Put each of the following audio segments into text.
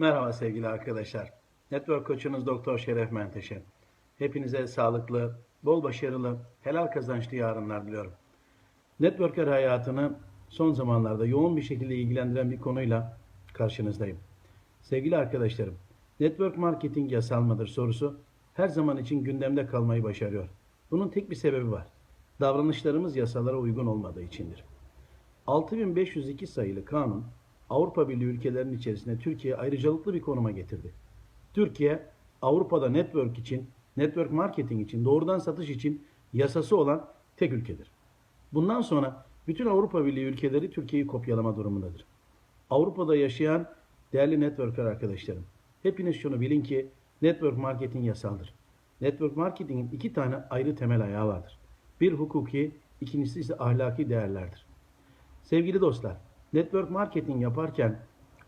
Merhaba sevgili arkadaşlar. Network koçunuz Doktor Şeref Menteşe. Hepinize sağlıklı, bol başarılı, helal kazançlı yarınlar diliyorum. Networker hayatını son zamanlarda yoğun bir şekilde ilgilendiren bir konuyla karşınızdayım. Sevgili arkadaşlarım, network marketing yasal mıdır sorusu her zaman için gündemde kalmayı başarıyor. Bunun tek bir sebebi var. Davranışlarımız yasalara uygun olmadığı içindir. 6502 sayılı kanun Avrupa Birliği ülkelerinin içerisinde Türkiye ayrıcalıklı bir konuma getirdi. Türkiye Avrupa'da network için, network marketing için, doğrudan satış için yasası olan tek ülkedir. Bundan sonra bütün Avrupa Birliği ülkeleri Türkiye'yi kopyalama durumundadır. Avrupa'da yaşayan değerli networker arkadaşlarım, hepiniz şunu bilin ki network marketing yasaldır. Network marketingin iki tane ayrı temel ayağı vardır. Bir hukuki, ikincisi ise ahlaki değerlerdir. Sevgili dostlar, network marketing yaparken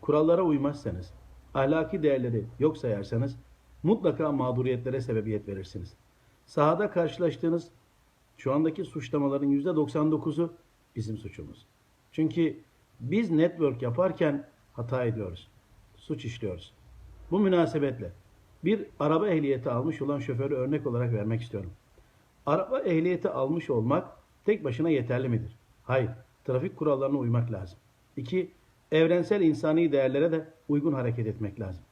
kurallara uymazsanız, ahlaki değerleri yok sayarsanız mutlaka mağduriyetlere sebebiyet verirsiniz. Sahada karşılaştığınız şu andaki suçlamaların %99'u bizim suçumuz. Çünkü biz network yaparken hata ediyoruz. Suç işliyoruz. Bu münasebetle bir araba ehliyeti almış olan şoförü örnek olarak vermek istiyorum. Araba ehliyeti almış olmak tek başına yeterli midir? Hayır. Trafik kurallarına uymak lazım. İki, evrensel insani değerlere de uygun hareket etmek lazım.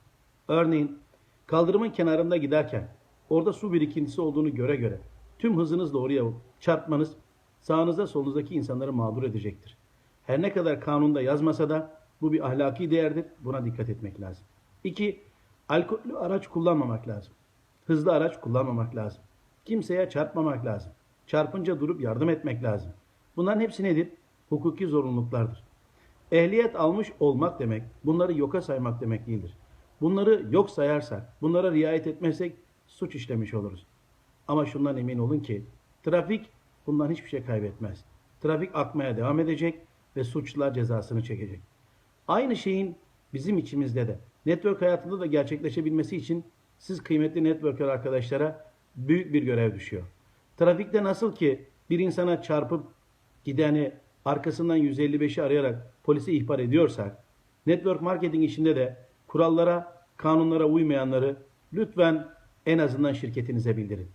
Örneğin kaldırımın kenarında giderken orada su birikintisi olduğunu göre göre tüm hızınızla oraya çarpmanız sağınızda solunuzdaki insanları mağdur edecektir. Her ne kadar kanunda yazmasa da bu bir ahlaki değerdir. Buna dikkat etmek lazım. İki, alkollü araç kullanmamak lazım. Hızlı araç kullanmamak lazım. Kimseye çarpmamak lazım. Çarpınca durup yardım etmek lazım. Bunların hepsi nedir? Hukuki zorunluluklardır. Ehliyet almış olmak demek, bunları yoka saymak demek değildir. Bunları yok sayarsak, bunlara riayet etmezsek suç işlemiş oluruz. Ama şundan emin olun ki trafik bundan hiçbir şey kaybetmez. Trafik akmaya devam edecek ve suçlular cezasını çekecek. Aynı şeyin bizim içimizde de network hayatında da gerçekleşebilmesi için siz kıymetli networker arkadaşlara büyük bir görev düşüyor. Trafikte nasıl ki bir insana çarpıp gideni arkasından 155'i arayarak polise ihbar ediyorsak, network marketing işinde de kurallara, kanunlara uymayanları lütfen en azından şirketinize bildirin.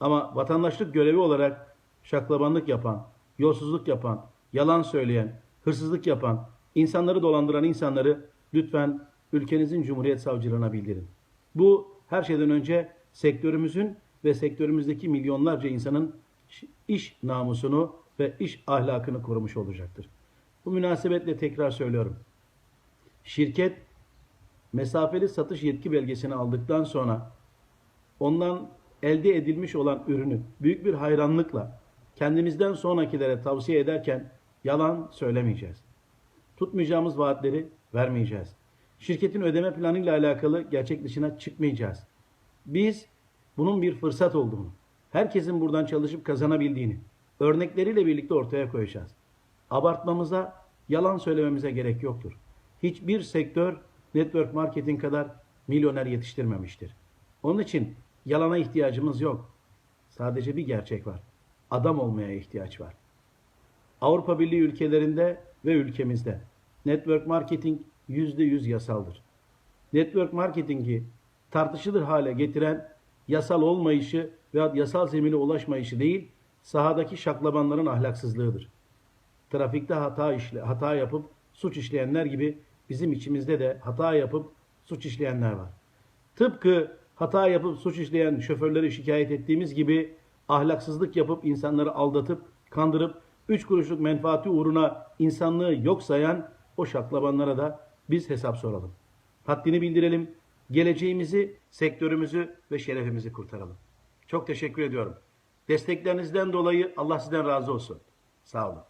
Ama vatandaşlık görevi olarak şaklabanlık yapan, yolsuzluk yapan, yalan söyleyen, hırsızlık yapan, insanları dolandıran insanları lütfen ülkenizin Cumhuriyet Savcılığına bildirin. Bu her şeyden önce sektörümüzün ve sektörümüzdeki milyonlarca insanın iş namusunu ve iş ahlakını korumuş olacaktır. Bu münasebetle tekrar söylüyorum. Şirket mesafeli satış yetki belgesini aldıktan sonra ondan elde edilmiş olan ürünü büyük bir hayranlıkla kendimizden sonrakilere tavsiye ederken yalan söylemeyeceğiz. Tutmayacağımız vaatleri vermeyeceğiz. Şirketin ödeme planıyla alakalı gerçek dışına çıkmayacağız. Biz bunun bir fırsat olduğunu, herkesin buradan çalışıp kazanabildiğini örnekleriyle birlikte ortaya koyacağız. Abartmamıza, yalan söylememize gerek yoktur. Hiçbir sektör network marketing kadar milyoner yetiştirmemiştir. Onun için yalana ihtiyacımız yok. Sadece bir gerçek var. Adam olmaya ihtiyaç var. Avrupa Birliği ülkelerinde ve ülkemizde network marketing %100 yasaldır. Network marketingi tartışılır hale getiren yasal olmayışı veya yasal zemine ulaşmayışı değil, sahadaki şaklabanların ahlaksızlığıdır. Trafikte hata işle, hata yapıp suç işleyenler gibi bizim içimizde de hata yapıp suç işleyenler var. Tıpkı hata yapıp suç işleyen şoförleri şikayet ettiğimiz gibi ahlaksızlık yapıp insanları aldatıp kandırıp üç kuruşluk menfaati uğruna insanlığı yok sayan o şaklabanlara da biz hesap soralım. Haddini bildirelim, geleceğimizi, sektörümüzü ve şerefimizi kurtaralım. Çok teşekkür ediyorum. Desteklerinizden dolayı Allah sizden razı olsun. Sağ olun.